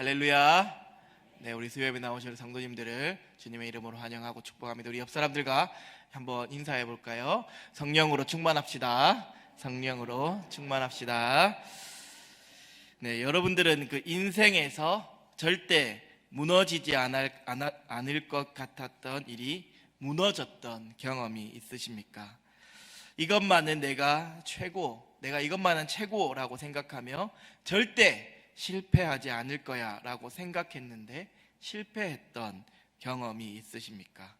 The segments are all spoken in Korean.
할렐루야. 네, 우리 수요예배 나오실 성도님들을 주님의 이름으로 환영하고 축복합니다. 우리 옆 사람들과 한번 인사해 볼까요? 성령으로 충만합시다. 성령으로 충만합시다. 네, 여러분들은 그 인생에서 절대 무너지지 않을, 않을 것 같았던 일이 무너졌던 경험이 있으십니까? 이것만은 내가 최고, 내가 이것만은 최고라고 생각하며 절대 실패하지 않을 거야 라고 생각했는데 실패했던 경험이 있으십니까?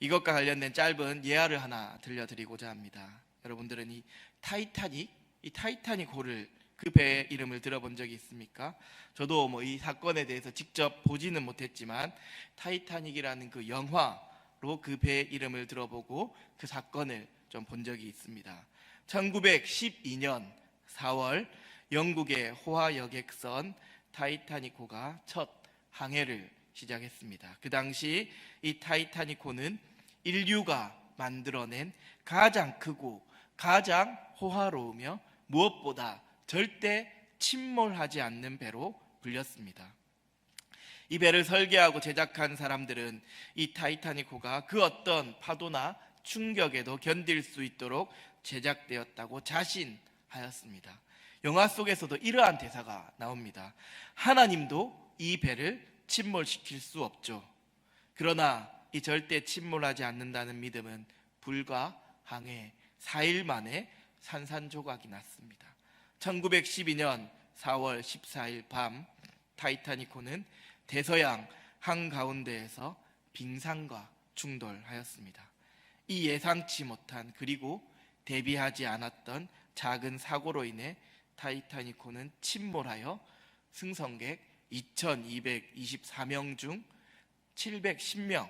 이것과 관련된 짧은 예화를 하나 들려드리고자 합니다. 여러분들은 이 타이타닉, 이 타이타닉 호를 그 배의 이름을 들어본 적이 있습니까? 저도 뭐 이 사건에 대해서 직접 보지는 못했지만 타이타닉이라는 그 영화로 그 배의 이름을 들어보고 그 사건을 좀 본 적이 있습니다. 1912년 4월 영국의 호화 여객선 타이타닉호가 첫 항해를 시작했습니다. 그 당시 이 타이타닉호는 인류가 만들어낸 가장 크고 가장 호화로우며 무엇보다 절대 침몰하지 않는 배로 불렸습니다. 이 배를 설계하고 제작한 사람들은 이 타이타닉호가 그 어떤 파도나 충격에도 견딜 수 있도록 제작되었다고 자신하였습니다. 영화 속에서도 이러한 대사가 나옵니다. 하나님도 이 배를 침몰시킬 수 없죠. 그러나 이 절대 침몰하지 않는다는 믿음은 불과 항해 4일 만에 산산조각이 났습니다. 1912년 4월 14일 밤 타이타닉호는 대서양 한가운데에서 빙산과 충돌하였습니다. 이 예상치 못한 그리고 대비하지 않았던 작은 사고로 인해 타이타닉호는 침몰하여 승선객 2,224명 중 710명,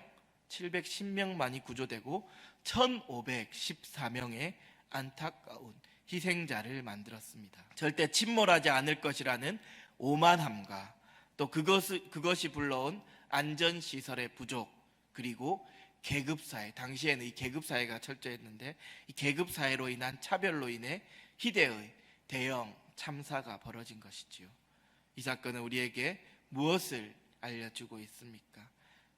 710명만이 구조되고 1,514명의 안타까운 희생자를 만들었습니다. 절대 침몰하지 않을 것이라는 오만함과 또 그것이, 그것이 불러온 안전시설의 부족 그리고 계급사회 당시에는 이 계급사회가 철저했는데 이 계급사회로 인한 차별로 인해 희대의 대형 참사가 벌어진 것이지요. 이 사건은 우리에게 무엇을 알려주고 있습니까?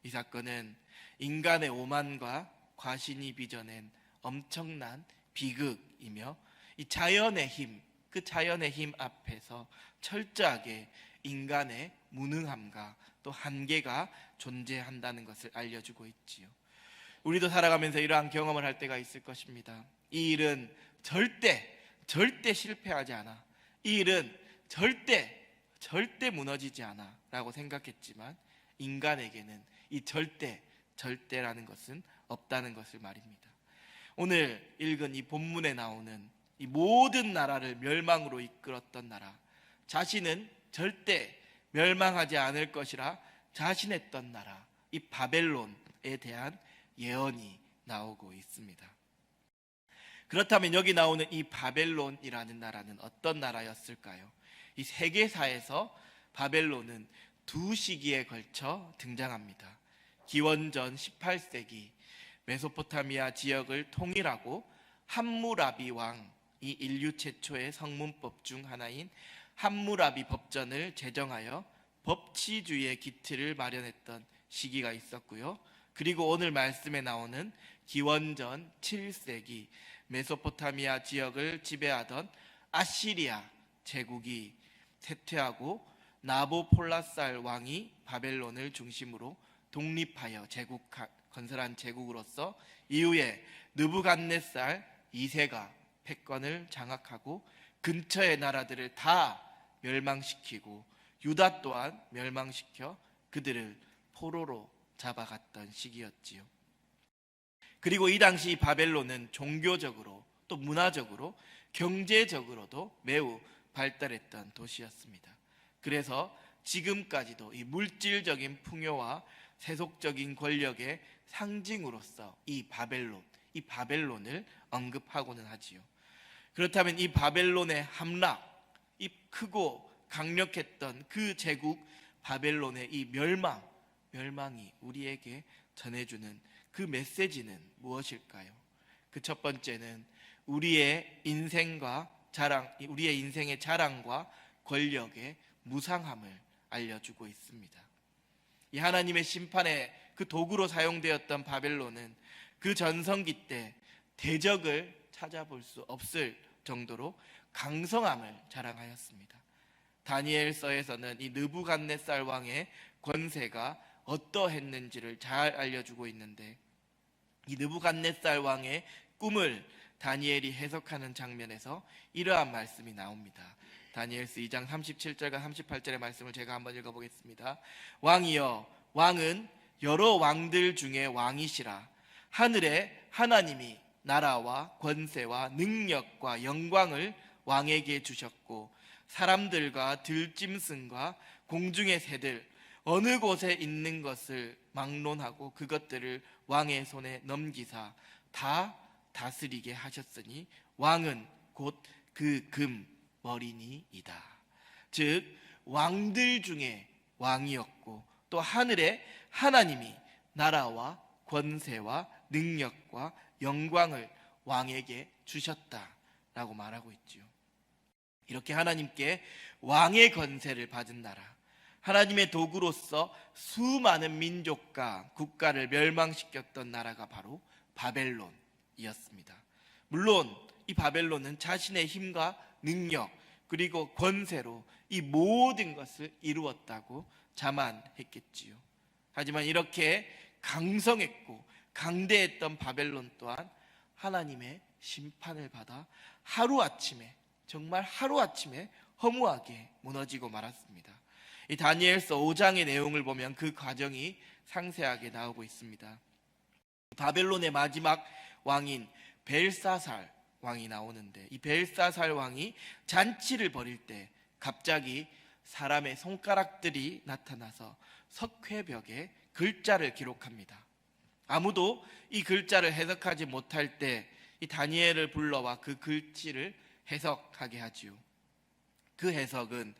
이 사건은 인간의 오만과 과신이 빚어낸 엄청난 비극이며 이 자연의 힘, 그 자연의 힘 앞에서 철저하게 인간의 무능함과 또 한계가 존재한다는 것을 알려주고 있지요. 우리도 살아가면서 이러한 경험을 할 때가 있을 것입니다. 이 일은 절대 절대 실패하지 않아. 이 일은 절대 절대 무너지지 않아라고 생각했지만 인간에게는 이 절대 절대라는 것은 없다는 것을 말입니다. 오늘 읽은 이 본문에 나오는 이 모든 나라를 멸망으로 이끌었던 나라 자신은 절대 멸망하지 않을 것이라 자신했던 나라 이 바벨론에 대한 예언이 나오고 있습니다. 그렇다면 여기 나오는 이 바벨론이라는 나라는 어떤 나라였을까요? 이 세계사에서 바벨론은 두 시기에 걸쳐 등장합니다. 기원전 18세기 메소포타미아 지역을 통일하고 함무라비 왕이 인류 최초의 성문법 중 하나인 함무라비 법전을 제정하여 법치주의의 기틀을 마련했던 시기가 있었고요. 그리고 오늘 말씀에 나오는 기원전 7세기 메소포타미아 지역을 지배하던 아시리아 제국이 쇠퇴하고 나보폴라살 왕이 바벨론을 중심으로 독립하여 제국 건설한 제국으로서 이후에 느부갓네살 2세가 패권을 장악하고 근처의 나라들을 다 멸망시키고 유다 또한 멸망시켜 그들을 포로로 잡아갔던 시기였지요. 그리고 이 당시 바벨론은 종교적으로 또 문화적으로 경제적으로도 매우 발달했던 도시였습니다. 그래서 지금까지도 이 물질적인 풍요와 세속적인 권력의 상징으로서 이 바벨론, 이 바벨론을 언급하고는 하지요. 그렇다면 이 바벨론의 함락, 이 크고 강력했던 그 제국 바벨론의 이 멸망, 멸망이 우리에게 전해주는 그 메시지는 무엇일까요? 그 첫 번째는 우리의 인생과 자랑, 우리의 인생의 자랑과 권력의 무상함을 알려주고 있습니다. 이 하나님의 심판의 그 도구로 사용되었던 바벨론은 그 전성기 때 대적을 찾아볼 수 없을 정도로 강성함을 자랑하였습니다. 다니엘서에서는 이 느부갓네살 왕의 권세가 어떠했는지를 잘 알려주고 있는데 이 느부갓네살 왕의 꿈을 다니엘이 해석하는 장면에서 이러한 말씀이 나옵니다. 다니엘스 2장 37절과 38절의 말씀을 제가 한번 읽어보겠습니다. 왕이여 왕은 여러 왕들 중에 왕이시라 하늘에 하나님이 나라와 권세와 능력과 영광을 왕에게 주셨고 사람들과 들짐승과 공중의 새들 어느 곳에 있는 것을 막론하고 그것들을 왕의 손에 넘기사 다 다스리게 하셨으니 왕은 곧 그 금 머리니이다. 즉 왕들 중에 왕이었고 또 하늘에 하나님이 나라와 권세와 능력과 영광을 왕에게 주셨다라고 말하고 있지요. 이렇게 하나님께 왕의 권세를 받은 나라, 하나님의 도구로서 수많은 민족과 국가를 멸망시켰던 나라가 바로 바벨론이었습니다. 물론 이 바벨론은 자신의 힘과 능력 그리고 권세로 이 모든 것을 이루었다고 자만했겠지요. 하지만 이렇게 강성했고 강대했던 바벨론 또한 하나님의 심판을 받아 하루아침에 정말 하루아침에 허무하게 무너지고 말았습니다. 이 다니엘서 5장의 내용을 보면 그 과정이 상세하게 나오고 있습니다. 바벨론의 마지막 왕인 벨사살 왕이 나오는데 이 벨사살 왕이 잔치를 벌일 때 갑자기 사람의 손가락들이 나타나서 석회벽에 글자를 기록합니다. 아무도 이 글자를 해석하지 못할 때 이 다니엘을 불러와 그 글씨를 해석하게 하지요. 그 해석은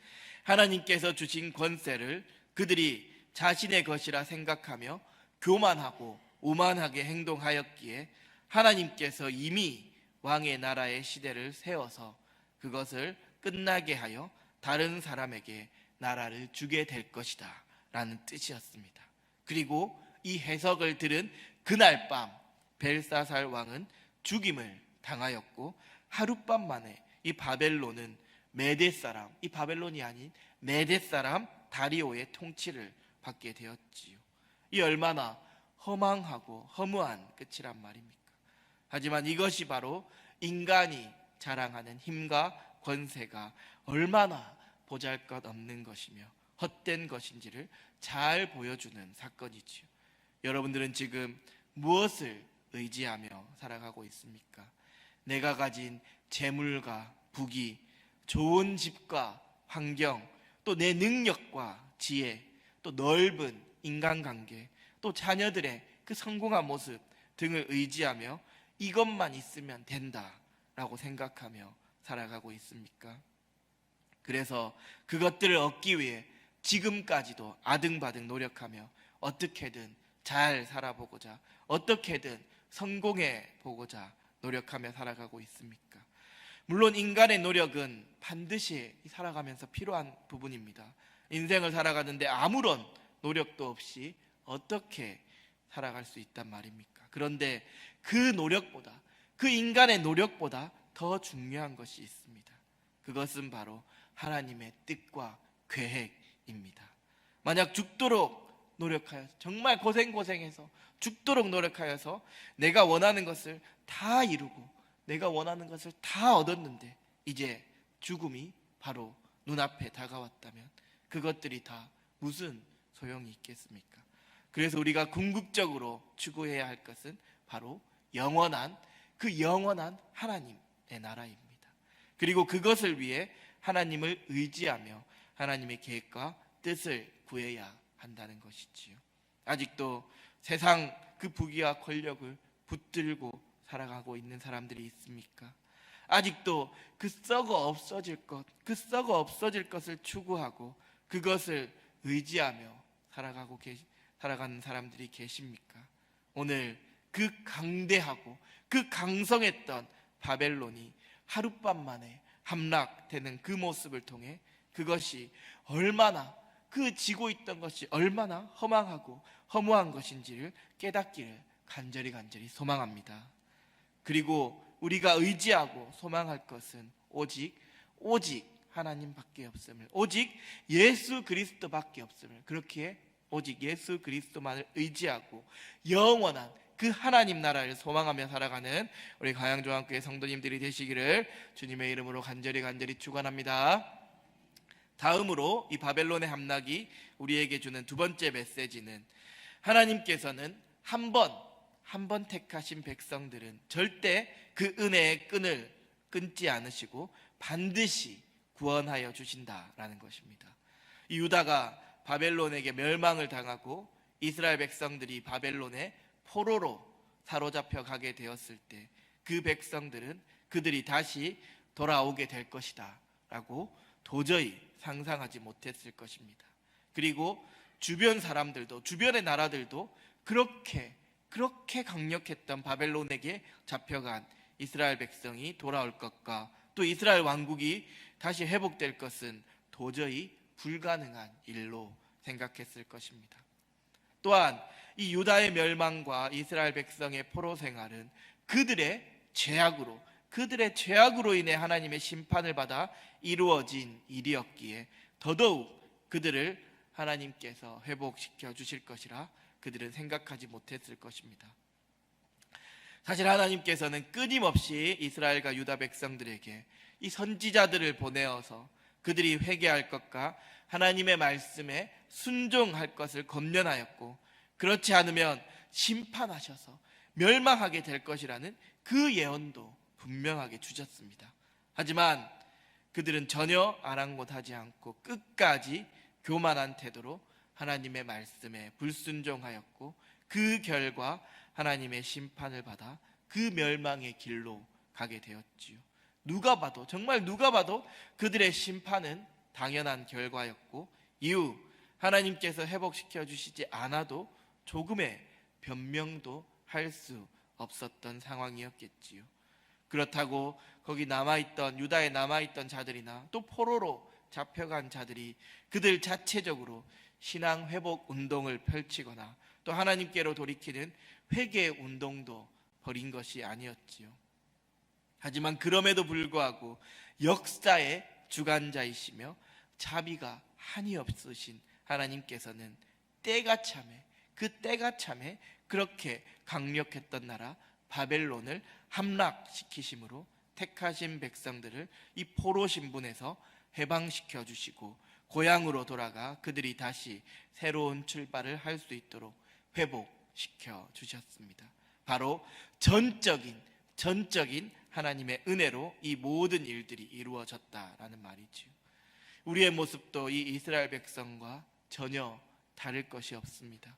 하나님께서 주신 권세를 그들이 자신의 것이라 생각하며 교만하고 오만하게 행동하였기에 하나님께서 이미 왕의 나라의 시대를 세워서 그것을 끝나게 하여 다른 사람에게 나라를 주게 될 것이다 라는 뜻이었습니다. 그리고 이 해석을 들은 그날 밤 벨사살 왕은 죽임을 당하였고 하룻밤 만에 이 바벨론은 메대 사람, 이 바벨론이 아닌 메대 사람 다리오의 통치를 받게 되었지요. 이 얼마나 허망하고 허무한 끝이란 말입니까? 하지만 이것이 바로 인간이 자랑하는 힘과 권세가 얼마나 보잘 것 없는 것이며 헛된 것인지를 잘 보여주는 사건이지요. 여러분들은 지금 무엇을 의지하며 살아가고 있습니까? 내가 가진 재물과 부귀, 좋은 집과 환경, 또 내 능력과 지혜, 또 넓은 인간관계, 또 자녀들의 그 성공한 모습 등을 의지하며 이것만 있으면 된다라고 생각하며 살아가고 있습니까? 그래서 그것들을 얻기 위해 지금까지도 아등바등 노력하며 어떻게든 잘 살아보고자 어떻게든 성공해 보고자 노력하며 살아가고 있습니까? 물론 인간의 노력은 반드시 살아가면서 필요한 부분입니다. 인생을 살아가는데 아무런 노력도 없이 어떻게 살아갈 수 있단 말입니까? 그런데 그 노력보다 그 인간의 노력보다 더 중요한 것이 있습니다. 그것은 바로 하나님의 뜻과 계획입니다. 만약 죽도록 노력하여 정말 고생 고생해서 죽도록 노력하여서 내가 원하는 것을 다 이루고 내가 원하는 것을 다 얻었는데 이제 죽음이 바로 눈앞에 다가왔다면 그것들이 다 무슨 소용이 있겠습니까? 그래서 우리가 궁극적으로 추구해야 할 것은 바로 영원한 그 영원한 하나님의 나라입니다. 그리고 그것을 위해 하나님을 의지하며 하나님의 계획과 뜻을 구해야 한다는 것이지요. 아직도 세상 그 부귀와 권력을 붙들고 살아가고 있는 사람들이 있습니까? 아직도 그 썩어 없어질 것, 그 썩어 없어질 것을 추구하고 그것을 의지하며 살아가고 계시, 살아가는 사람들이 계십니까? 오늘 그 강대하고 그 강성했던 바벨론이 하룻밤 만에 함락되는 그 모습을 통해 그것이 얼마나 그 지고 있던 것이 얼마나 허망하고 허무한 것인지를 깨닫기를 간절히 간절히 소망합니다. 그리고 우리가 의지하고 소망할 것은 오직 오직 하나님밖에 없음을 오직 예수 그리스도밖에 없음을 그렇게 오직 예수 그리스도만을 의지하고 영원한 그 하나님 나라를 소망하며 살아가는 우리 가양조항교회 성도님들이 되시기를 주님의 이름으로 간절히 간절히 축원합니다. 다음으로 이 바벨론의 함락이 우리에게 주는 두 번째 메시지는 하나님께서는 한 번, 한 번 택하신 백성들은 절대 그 은혜의 끈을 끊지 않으시고 반드시 구원하여 주신다라는 것입니다. 이 유다가 바벨론에게 멸망을 당하고 이스라엘 백성들이 바벨론의 포로로 사로잡혀 가게 되었을 때 그 백성들은 그들이 다시 돌아오게 될 것이다 라고 도저히 상상하지 못했을 것입니다. 그리고 주변 사람들도 주변의 나라들도 그렇게 그렇게 강력했던 바벨론에게 잡혀간 이스라엘 백성이 돌아올 것과 또 이스라엘 왕국이 다시 회복될 것은 도저히 불가능한 일로 생각했을 것입니다. 또한 이 유다의 멸망과 이스라엘 백성의 포로 생활은 그들의 죄악으로 그들의 죄악으로 인해 하나님의 심판을 받아 이루어진 일이었기에 더더욱 그들을 하나님께서 회복시켜 주실 것이라 그들은 생각하지 못했을 것입니다. 사실 하나님께서는 끊임없이 이스라엘과 유다 백성들에게 이 선지자들을 보내어서 그들이 회개할 것과 하나님의 말씀에 순종할 것을 권면하였고 그렇지 않으면 심판하셔서 멸망하게 될 것이라는 그 예언도 분명하게 주셨습니다. 하지만 그들은 전혀 아랑곳하지 않고 끝까지 교만한 태도로 하나님의 말씀에 불순종하였고 그 결과 하나님의 심판을 받아 그 멸망의 길로 가게 되었지요. 누가 봐도 정말 누가 봐도 그들의 심판은 당연한 결과였고 이후 하나님께서 회복시켜 주시지 않아도 조금의 변명도 할 수 없었던 상황이었겠지요. 그렇다고 거기 남아있던 유다에 남아있던 자들이나 또 포로로 잡혀간 자들이 그들 자체적으로 신앙 회복 운동을 펼치거나 또 하나님께로 돌이키는 회개 운동도 벌인 것이 아니었지요. 하지만 그럼에도 불구하고 역사의 주관자이시며 자비가 한이 없으신 하나님께서는 때가 참에 그 때가 참에 그렇게 강력했던 나라 바벨론을 함락시키심으로 택하신 백성들을 이 포로 신분에서 해방시켜 주시고 고향으로 돌아가 그들이 다시 새로운 출발을 할 수 있도록 회복시켜 주셨습니다. 바로 전적인 전적인 하나님의 은혜로 이 모든 일들이 이루어졌다라는 말이지요. 우리의 모습도 이 이스라엘 백성과 전혀 다를 것이 없습니다.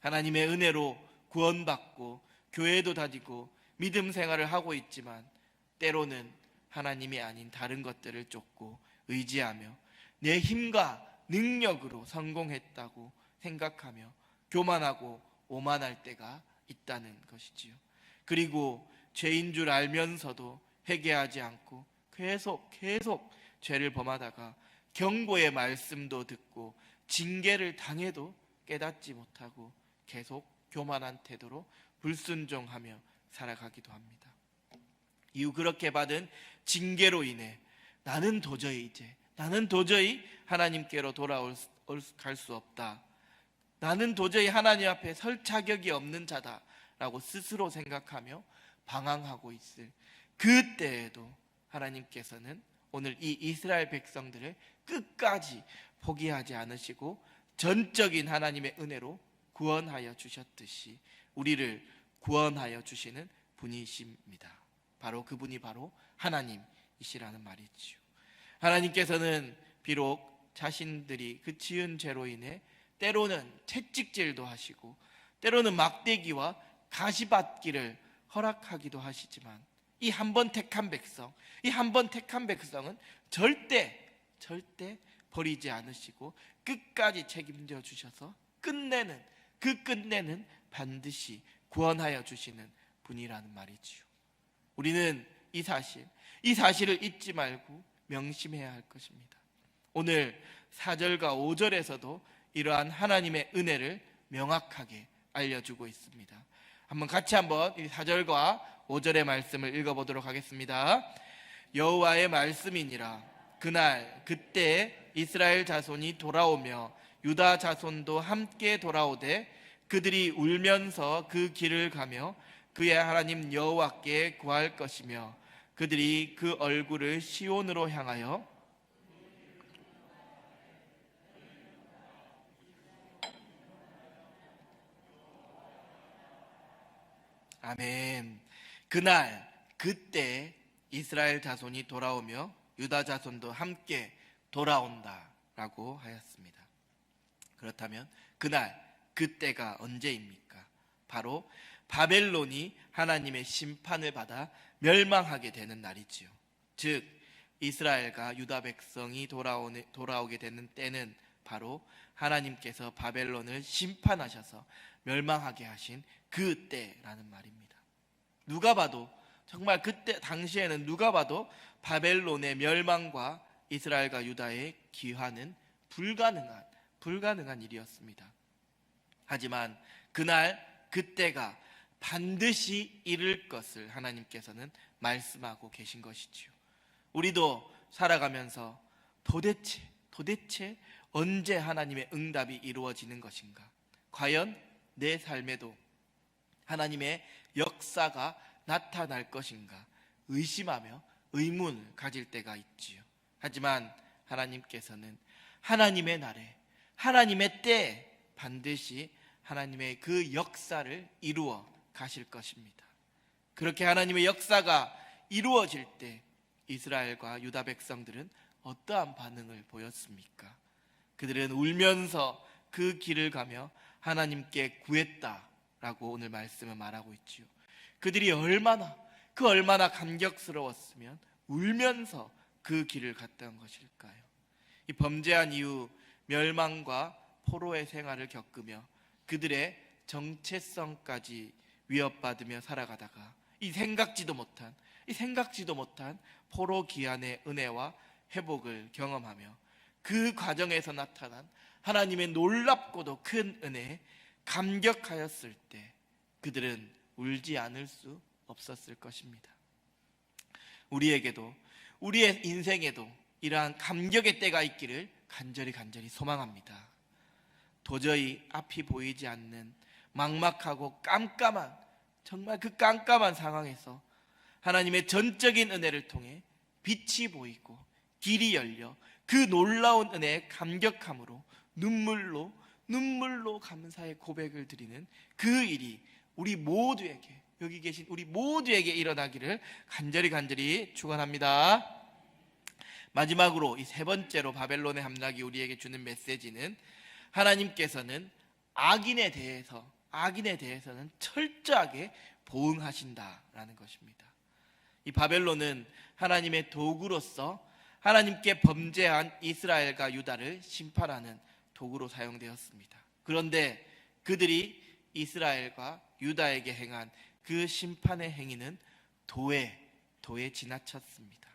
하나님의 은혜로 구원받고 교회도 다니고 믿음 생활을 하고 있지만 때로는 하나님이 아닌 다른 것들을 쫓고 의지하며 내 힘과 능력으로 성공했다고 생각하며 교만하고 오만할 때가 있다는 것이지요. 그리고 죄인 줄 알면서도 회개하지 않고 계속 계속 죄를 범하다가 경고의 말씀도 듣고 징계를 당해도 깨닫지 못하고 계속 교만한 태도로 불순종하며 살아가기도 합니다. 이후 그렇게 받은 징계로 인해 나는 도저히 이제 나는 도저히 하나님께로 돌아올 갈 수 없다. 나는 도저히 하나님 앞에 설 자격이 없는 자다라고 스스로 생각하며 방황하고 있을 그때에도 하나님께서는 오늘 이 이스라엘 백성들을 끝까지 포기하지 않으시고 전적인 하나님의 은혜로 구원하여 주셨듯이 우리를 구원하여 주시는 분이십니다. 바로 그분이 바로 하나님이시라는 말이지요. 하나님께서는 비록 자신들이 그 지은 죄로 인해 때로는 채찍질도 하시고 때로는 막대기와 가시받기를 허락하기도 하시지만 이 한 번 택한 백성, 이 한 번 택한 백성은 절대 절대 버리지 않으시고 끝까지 책임져 주셔서 끝내는 그 끝내는 반드시 구원하여 주시는 분이라는 말이지요. 우리는 이 사실, 이 사실을 잊지 말고 명심해야 할 것입니다. 오늘 4절과 5절에서도 이러한 하나님의 은혜를 명확하게 알려주고 있습니다. 한번 같이 한번 이 4절과 5절의 말씀을 읽어보도록 하겠습니다. 여호와의 말씀이니라 그날 그때 이스라엘 자손이 돌아오며 유다 자손도 함께 돌아오되 그들이 울면서 그 길을 가며 그의 하나님 여호와께 구할 것이며 그들이 그 얼굴을 시온으로 향하여 아멘. 그날 그때 이스라엘 자손이 돌아오며 유다 자손도 함께 돌아온다라고 하였습니다. 그렇다면 그날 그때가 언제입니까? 바로 바벨론이 하나님의 심판을 받아 멸망하게 되는 날이지요. 즉 이스라엘과 유다 백성이 돌아오는, 돌아오게 되는 때는 바로 하나님께서 바벨론을 심판하셔서 멸망하게 하신 그 때라는 말입니다. 누가 봐도 정말 그때 당시에는 누가 봐도 바벨론의 멸망과 이스라엘과 유다의 기화는 불가능한 불가능한 일이었습니다. 하지만 그날 그때가 반드시 이를 것을 하나님께서는 말씀하고 계신 것이지요. 우리도 살아가면서 도대체 도대체 언제 하나님의 응답이 이루어지는 것인가? 과연 내 삶에도 하나님의 역사가 나타날 것인가 의심하며 의문을 가질 때가 있지요. 하지만 하나님께서는 하나님의 날에 하나님의 때 반드시 하나님의 그 역사를 이루어 가실 것입니다. 그렇게 하나님의 역사가 이루어질 때 이스라엘과 유다 백성들은 어떠한 반응을 보였습니까? 그들은 울면서 그 길을 가며 하나님께 구했다라고 오늘 말씀을 말하고 있지요. 그들이 얼마나 그 얼마나 감격스러웠으면 울면서 그 길을 갔던 것일까요? 이 범죄한 이후 멸망과 포로의 생활을 겪으며 그들의 정체성까지 위협받으며 살아가다가 이 생각지도 못한 이 생각지도 못한 포로 기한의 은혜와 회복을 경험하며 그 과정에서 나타난 하나님의 놀랍고도 큰 은혜에 감격하였을 때 그들은 울지 않을 수 없었을 것입니다. 우리에게도 우리의 인생에도 이러한 감격의 때가 있기를 간절히 간절히 소망합니다. 도저히 앞이 보이지 않는 막막하고 깜깜한 정말 그 깜깜한 상황에서 하나님의 전적인 은혜를 통해 빛이 보이고 길이 열려 그 놀라운 은혜에 감격함으로 눈물로 눈물로 감사의 고백을 드리는 그 일이 우리 모두에게 여기 계신 우리 모두에게 일어나기를 간절히 간절히 축원합니다. 마지막으로 이 세 번째로 바벨론의 함락이 우리에게 주는 메시지는 하나님께서는 악인에 대해서 악인에 대해서는 철저하게 보응하신다라는 것입니다. 이 바벨론은 하나님의 도구로서 하나님께 범죄한 이스라엘과 유다를 심판하는 도구로 사용되었습니다. 그런데 그들이 이스라엘과 유다에게 행한 그 심판의 행위는 도에 도에 지나쳤습니다.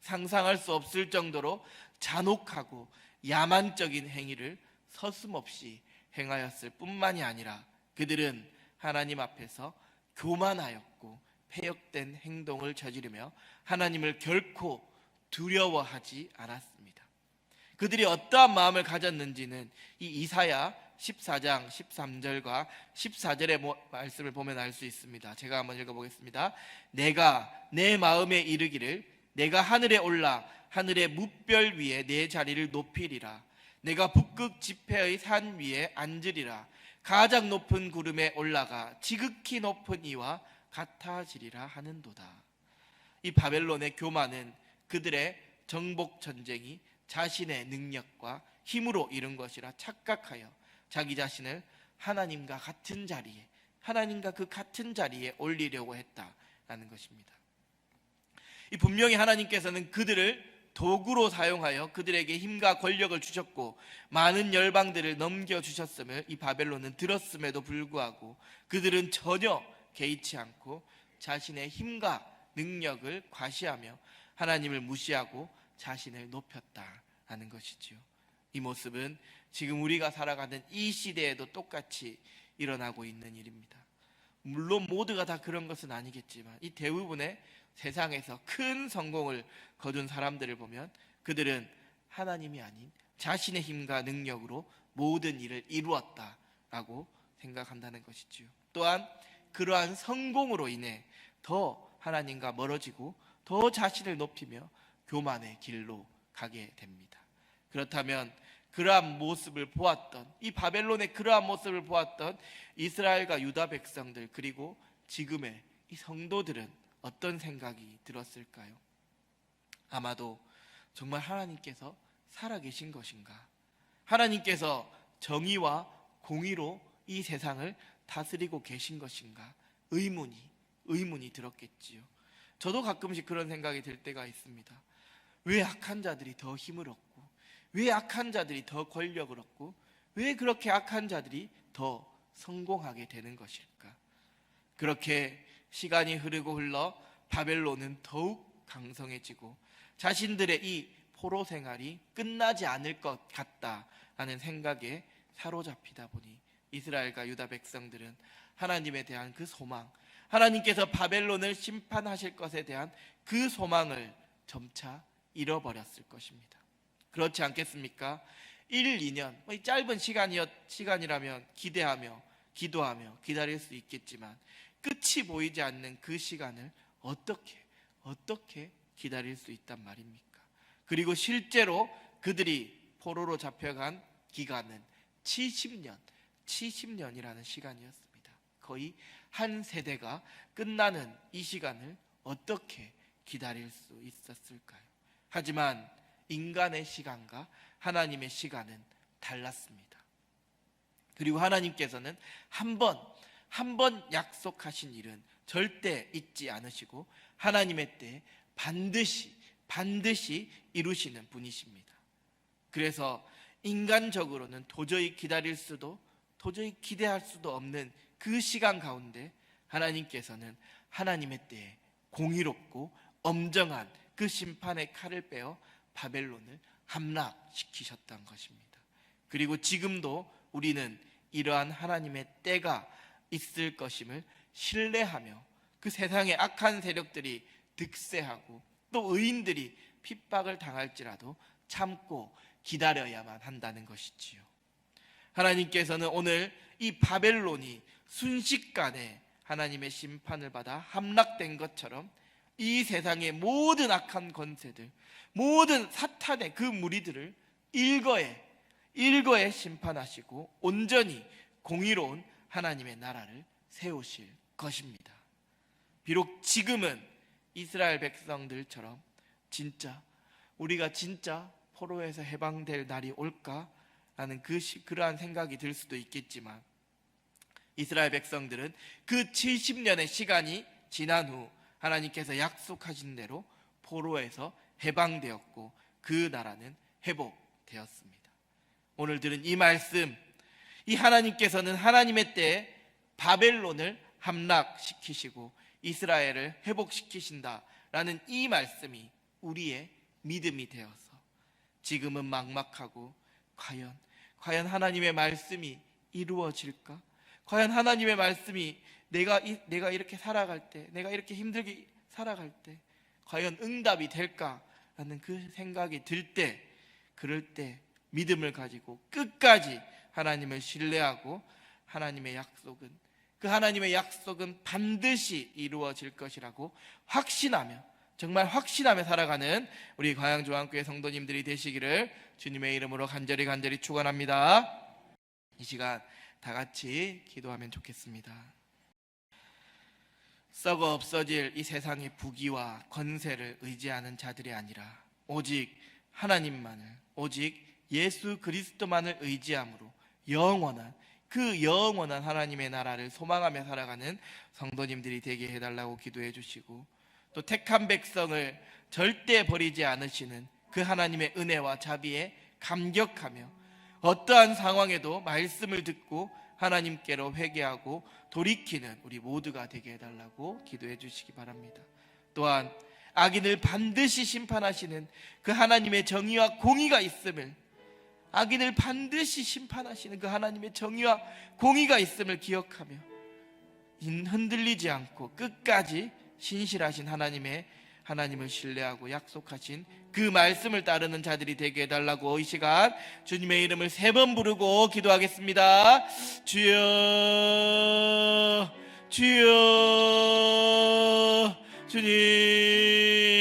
상상할 수 없을 정도로 잔혹하고 야만적인 행위를 서슴없이 행하였을 뿐만이 아니라 그들은 하나님 앞에서 교만하였고 폐역된 행동을 저지르며 하나님을 결코 두려워하지 않았습니다. 그들이 어떠한 마음을 가졌는지는 이 이사야 14장 13절과 14절의 말씀을 보면 알 수 있습니다. 제가 한번 읽어보겠습니다. 내가 내 마음에 이르기를 내가 하늘에 올라 하늘의 무별 위에 내 자리를 높이리라. 내가 북극 지폐의 산 위에 앉으리라. 가장 높은 구름에 올라가 지극히 높은 이와 같아지리라 하는도다. 이 바벨론의 교만은 그들의 정복 전쟁이 자신의 능력과 힘으로 이룬 것이라 착각하여 자기 자신을 하나님과 같은 자리에 하나님과 그 같은 자리에 올리려고 했다라는 것입니다. 이 분명히 하나님께서는 그들을 도구로 사용하여 그들에게 힘과 권력을 주셨고 많은 열방들을 넘겨 주셨음을 이 바벨론은 들었음에도 불구하고 그들은 전혀 개의치 않고 자신의 힘과 능력을 과시하며 하나님을 무시하고 자신을 높였다라는 것이지요. 이 모습은 지금 우리가 살아가는 이 시대에도 똑같이 일어나고 있는 일입니다. 물론 모두가 다 그런 것은 아니겠지만 이 대부분의 세상에서 큰 성공을 거둔 사람들을 보면 그들은 하나님이 아닌 자신의 힘과 능력으로 모든 일을 이루었다라고 생각한다는 것이지요. 또한 그러한 성공으로 인해 더 하나님과 멀어지고 더 자신을 높이며 교만의 길로 가게 됩니다. 그렇다면 그러한 모습을 보았던 이 바벨론의 그러한 모습을 보았던 이스라엘과 유다 백성들 그리고 지금의 이 성도들은 어떤 생각이 들었을까요? 아마도 정말 하나님께서 살아계신 것인가? 하나님께서 정의와 공의로 이 세상을 다스리고 계신 것인가? 의문이 의문이 들었겠지요. 저도 가끔씩 그런 생각이 들 때가 있습니다. 왜 악한 자들이 더 힘을 얻고 왜 악한 자들이 더 권력을 얻고 왜 그렇게 악한 자들이 더 성공하게 되는 것일까? 그렇게 시간이 흐르고 흘러 바벨론은 더욱 강성해지고 자신들의 이 포로 생활이 끝나지 않을 것 같다라는 생각에 사로잡히다 보니 이스라엘과 유다 백성들은 하나님에 대한 그 소망, 하나님께서 바벨론을 심판하실 것에 대한 그 소망을 점차 잃어버렸을 것입니다. 그렇지 않겠습니까? 1, 2년, 뭐이 짧은 시간이었, 시간이라면 기대하며, 기도하며 기다릴 수 있겠지만 끝이 보이지 않는 그 시간을 어떻게, 어떻게 기다릴 수 있단 말입니까? 그리고 실제로 그들이 포로로 잡혀간 기간은 70년, 70년이라는 시간이었습니다. 거의 한 세대가 끝나는 이 시간을 어떻게 기다릴 수 있었을까요? 하지만 인간의 시간과 하나님의 시간은 달랐습니다. 그리고 하나님께서는 한 번, 한 번 약속하신 일은 절대 잊지 않으시고 하나님의 때에 반드시, 반드시 이루시는 분이십니다. 그래서 인간적으로는 도저히 기다릴 수도 도저히 기대할 수도 없는 그 시간 가운데 하나님께서는 하나님의 때에 공의롭고 엄정한 그 심판의 칼을 빼어 바벨론을 함락시키셨던 것입니다. 그리고 지금도 우리는 이러한 하나님의 때가 있을 것임을 신뢰하며 그 세상의 악한 세력들이 득세하고 또 의인들이 핍박을 당할지라도 참고 기다려야만 한다는 것이지요. 하나님께서는 오늘 이 바벨론이 순식간에 하나님의 심판을 받아 함락된 것처럼 이 세상의 모든 악한 권세들, 모든 사탄의 그 무리들을 일거에 일거에 심판하시고 온전히 공의로운 하나님의 나라를 세우실 것입니다. 비록 지금은 이스라엘 백성들처럼 진짜 우리가 진짜 포로에서 해방될 날이 올까라는 그 시, 그러한 생각이 들 수도 있겠지만 이스라엘 백성들은 그 70년의 시간이 지난 후 하나님께서 약속하신 대로 포로에서 해방되었고 그 나라는 회복되었습니다. 오늘 들은 이 말씀, 이 하나님께서는 하나님의 때에 바벨론을 함락시키시고 이스라엘을 회복시키신다라는 이 말씀이 우리의 믿음이 되어서 지금은 막막하고 과연 과연 하나님의 말씀이 이루어질까? 과연 하나님의 말씀이 내가 이, 내가 이렇게 살아갈 때, 내가 이렇게 힘들게 살아갈 때 과연 응답이 될까라는 그 생각이 들 때, 그럴 때 믿음을 가지고 끝까지 하나님을 신뢰하고 하나님의 약속은 그 하나님의 약속은 반드시 이루어질 것이라고 확신하며 정말 확신하며 살아가는 우리 과양조항교회 성도님들이 되시기를 주님의 이름으로 간절히 간절히 축원합니다. 이 시간 다 같이 기도하면 좋겠습니다. 썩어 없어질 이 세상의 부귀와 권세를 의지하는 자들이 아니라 오직 하나님만을 오직 예수 그리스도만을 의지함으로 영원한 그 영원한 하나님의 나라를 소망하며 살아가는 성도님들이 되게 해달라고 기도해 주시고 또 택한 백성을 절대 버리지 않으시는 그 하나님의 은혜와 자비에 감격하며 어떠한 상황에도 말씀을 듣고 하나님께로 회개하고 돌이키는 우리 모두가 되게 해달라고 기도해 주시기 바랍니다. 또한 악인을 반드시 심판하시는 그 하나님의 정의와 공의가 있음을 악인을 반드시 심판하시는 그 하나님의 정의와 공의가 있음을 기억하며 인- 흔들리지 않고 끝까지 신실하신 하나님의 하나님을 신뢰하고 약속하신 그 말씀을 따르는 자들이 되게 해달라고 이 시간 주님의 이름을 세 번 부르고 기도하겠습니다. 주여, 주여, 주님.